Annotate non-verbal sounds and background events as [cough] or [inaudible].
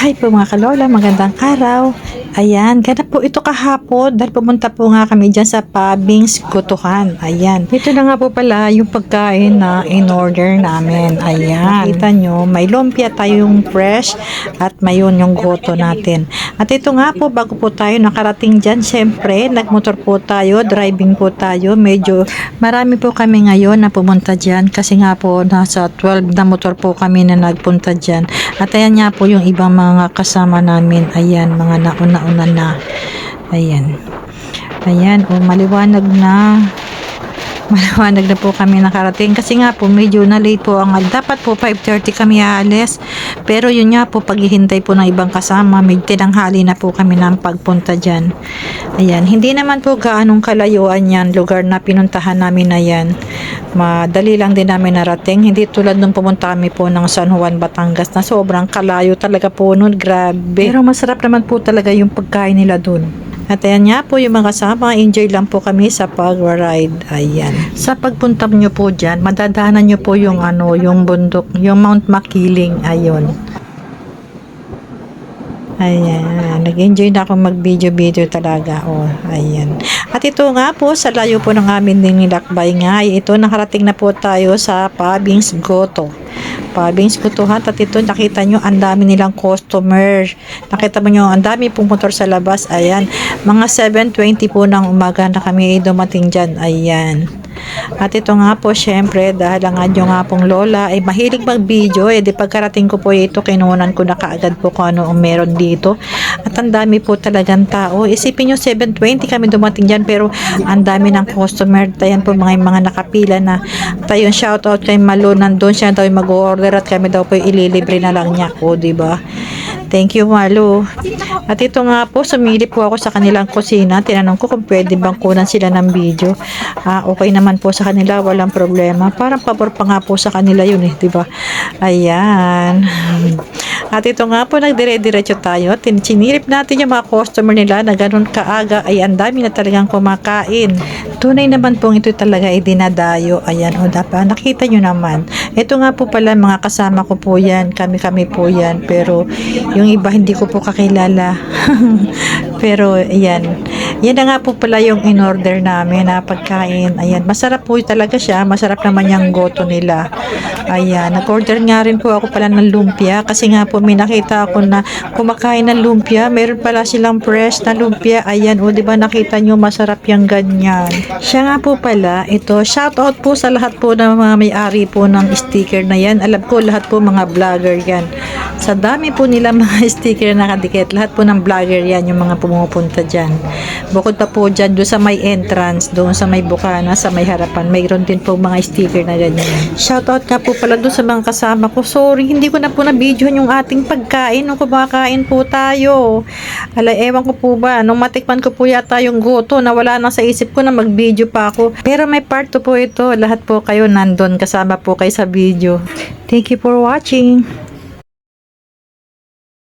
Hi po mga kalola, magandang araw. Ayan, ganap po ito kahapon dahil pumunta po nga kami dyan sa Pabings Gutuhan. Ayan, ito na nga po pala yung pagkain na in-order namin. Ayan, nakita nyo, may lumpia tayong fresh at mayon yung goto natin. At ito nga po, bago po tayo nakarating dyan, syempre, nagmotor po tayo, driving po tayo. Medyo marami po kami ngayon na pumunta dyan kasi nga po nasa 12 na motor po kami na nagpunta dyan. At ayan nga po yung ibang mga kasama namin. Ayan, mga nauna-una na. Ayan. Ayan, o maliwanag na. Maliwanag na po kami nakarating kasi nga po medyo na late po ang dapat po 5.30 kami aalis. Pero yun nga po paghihintay po ng ibang kasama may tinanghali na po kami ng pagpunta dyan. Ayan hindi naman po gaanong kalayuan yan lugar na pinuntahan namin na yan. Madali lang din namin narating. Hindi tulad nung pumunta kami po ng San Juan Batangas na sobrang kalayo talaga po nun. Grabe. Pero masarap naman po talaga yung pagkain nila dun at ayan nga po yung mga kasama, enjoy lang po kami sa pag-ride. Ayan. Sa pagpunta nyo po dyan, madadaanan nyo po yung ano, yung bundok, yung Mount Makiling. Ayun. Ayan, nag-enjoy na ako mag-video-video talaga. Oh, ayan. At ito nga po, sa layo po ng amin din nilakbay nga, ito, nakarating na po tayo sa Pabings Goto. Pabings Gotohan. At ito, nakita nyo, ang dami nilang customer. Nakita mo nyo, ang dami pong motor sa labas. Ayan, mga 7.20 po ng umaga na kami dumating dyan. Ayan. At ito nga po, syempre, dahil ang adyo nga pong lola ay mahilig mag-video, eh di pagkarating ko po ito, kinunan ko na kaagad po kung ano ang meron dito. At ang dami po talagang tao. Isipin nyo, 7.20 kami dumating dyan, pero ang dami ng customer. Ayan po mga mga nakapila na tayo shout out kay Malo, nandun siya daw mag-order at kami daw po ililibre na lang niya. O, di ba? Thank you, Malu. At ito nga po, sumilip po ako sa kanilang kusina. Tinanong ko kung pwede bang kunan sila ng video. Ah, okay naman po sa kanila, walang problema. Parang pabor pa nga po sa kanila yun eh, di ba? Ayan. At ito nga po, nagdire-diretso tayo. Tin- Sinilip natin yung mga customer nila na ganun kaaga ay ang dami na talagang kumakain. Tunay naman pong ito talaga ay dinadayo. Ayan, o dapat nakita nyo naman. Ito nga po pala mga kasama ko po yan. Kami-kami po yan. Pero yung iba hindi ko po kakilala. [laughs] Pero ayan. Yan na nga po pala yung in-order namin na pagkain. Ayan, masarap po talaga siya. Masarap naman yung goto nila. Ayan, nag-order nga rin po ako pala ng lumpia kasi nga po may nakita ako na kumakain ng lumpia. Meron pala silang fresh na lumpia. Ayan, o ba nakita nyo masarap yung ganyan. Siya nga po pala, ito, shout out po sa lahat po ng mga may-ari po ng sticker na yan. Alam ko lahat po mga vlogger yan. Sa dami po nila [laughs] mga sticker na nakadikit, lahat po ng vlogger yan, yung mga pumupunta dyan. Bukod pa po dyan, doon sa may entrance, doon sa may bukana, sa may harapan, mayroon din po mga sticker na ganyan. Shoutout nga po pala doon sa mga kasama ko. Sorry, hindi ko na po na-videohan yung ating pagkain nung kumakain po tayo. Ala, ewan ko po ba, nung matikman ko po yata yung goto, nawala na sa isip ko na mag-video pa ako. Pero may part 2 po ito, lahat po kayo nandun, kasama po kayo sa video. Thank you for watching.